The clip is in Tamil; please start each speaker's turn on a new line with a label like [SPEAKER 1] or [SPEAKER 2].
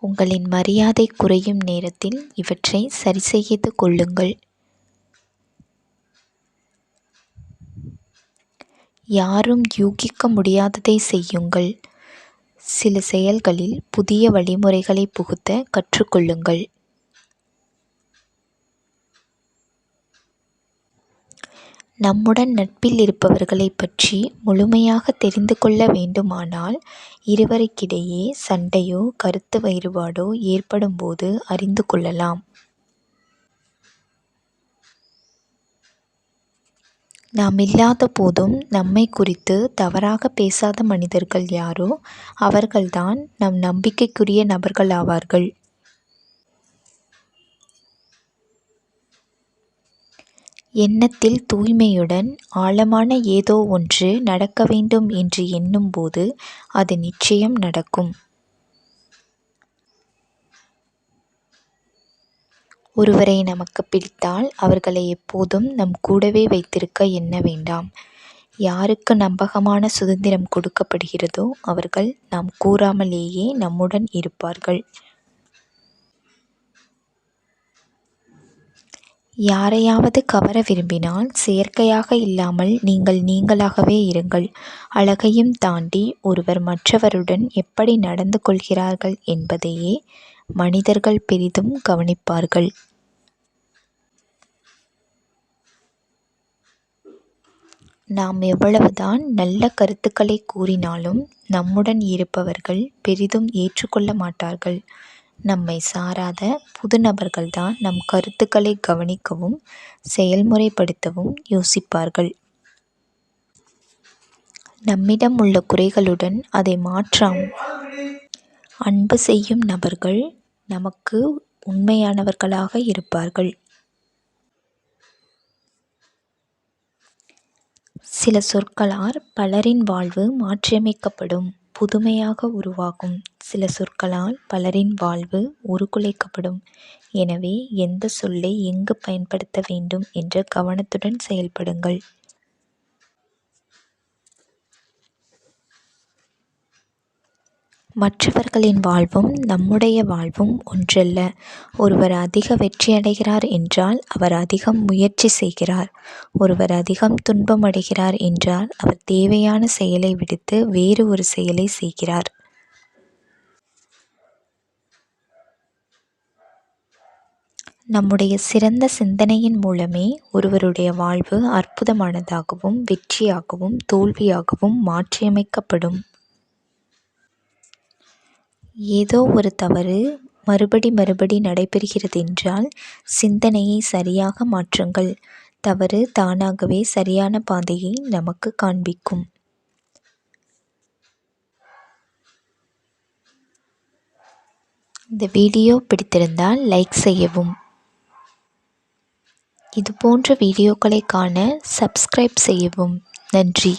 [SPEAKER 1] உங்களின் மரியாதை குறையும் நேரத்தில் இவற்றை சரிசெய்து கொள்ளுங்கள். யாரும் யூகிக்க முடியாததை செய்யுங்கள். சில செயல்களில் புதிய வழிமுறைகளை புகுத்த கற்றுக்கொள்ளுங்கள். நம்முடன் நட்பில் இருப்பவர்களைப் பற்றி முழுமையாக தெரிந்து கொள்ள வேண்டுமானால் இருவருக்கிடையே சண்டையோ கருத்து வேறுபாடோ ஏற்படும்போது அறிந்து கொள்ளலாம். நாம் இல்லாத போதும் நம்மை குறித்து தவறாக பேசாத மனிதர்கள் யாரோ அவர்கள்தான் நம் நம்பிக்கைக்குரிய நபர்கள் எண்ணத்தில் தூய்மையுடன் ஆழமான ஏதோ ஒன்று நடக்க வேண்டும் என்று எண்ணும்போது அது நிச்சயம் நடக்கும். ஒருவரை நமக்கு பிடித்தால் அவர்களை எப்போதும் நம் கூடவே வைத்திருக்க எண்ண வேண்டாம். யாருக்கு நம்பகமான சுதந்திரம் கொடுக்கப்படுகிறதோ அவர்கள் நாம் கூறாமலேயே நம்முடன் இருப்பார்கள். யாரையாவது கவர விரும்பினால் செயற்கையாக இல்லாமல் நீங்கள் நீங்களாகவே இருங்கள். அழகையும் தாண்டி ஒருவர் மற்றவருடன் எப்படி நடந்து கொள்கிறார்கள் என்பதையே மனிதர்கள் பெரிதும் கவனிப்பார்கள். நாம் எவ்வளவுதான் நல்ல கருத்துக்களை கூறினாலும் நம்முடன் இருப்பவர்கள் பெரிதும் ஏற்றுக்கொள்ள மாட்டார்கள். நம்மை சாராத புது நபர்கள்தான் நம் கருத்துக்களை கவனிக்கவும் செயல்முறைப்படுத்தவும் யோசிப்பார்கள். நம்மிடம் உள்ள குறைகளுடன் அதை மாற்றாம். அன்பு செய்யும் நபர்கள் நமக்கு உண்மையானவர்களாக இருப்பார்கள். சில சொற்களால் பலரின் வாழ்வு மாற்றியமைக்கப்படும் புதுமையாக உருவாகும். சில சொற்களால் பலரின் வாழ்வு உருக்குலைக்கப்படும். எனவே எந்த சொல்லை எங்கு பயன்படுத்த வேண்டும் என்ற கவனத்துடன் செயல்படுங்கள். மற்றவர்களின் வாழ்வும் நம்முடைய வாழ்வும் ஒன்றல்ல. ஒருவர் அதிக வெற்றியடைகிறார் என்றால் அவர் அதிகம் முயற்சி செய்கிறார். ஒருவர் அதிகம் துன்பமடைகிறார் என்றால் அவர் தேவையான செயலை விடுத்து வேறு ஒரு செயலை செய்கிறார். நம்முடைய சிறந்த சிந்தனையின் மூலமே ஒருவருடைய வாழ்வு அற்புதமானதாகவும் வெற்றியாகவும் தோல்வியாகவும் மாற்றியமைக்கப்படும். ஏதோ ஒரு தவறு மறுபடி மறுபடி நடைபெறுகிறதென்றால் சிந்தனையை சரியாக மாற்றுங்கள். தவறு தானாகவே சரியான பாதையை நமக்கு காண்பிக்கும். இந்த வீடியோ பிடித்திருந்தால் லைக் செய்யவும். இது போன்ற வீடியோக்களை காண சப்ஸ்கிரைப் செய்யவும். நன்றி.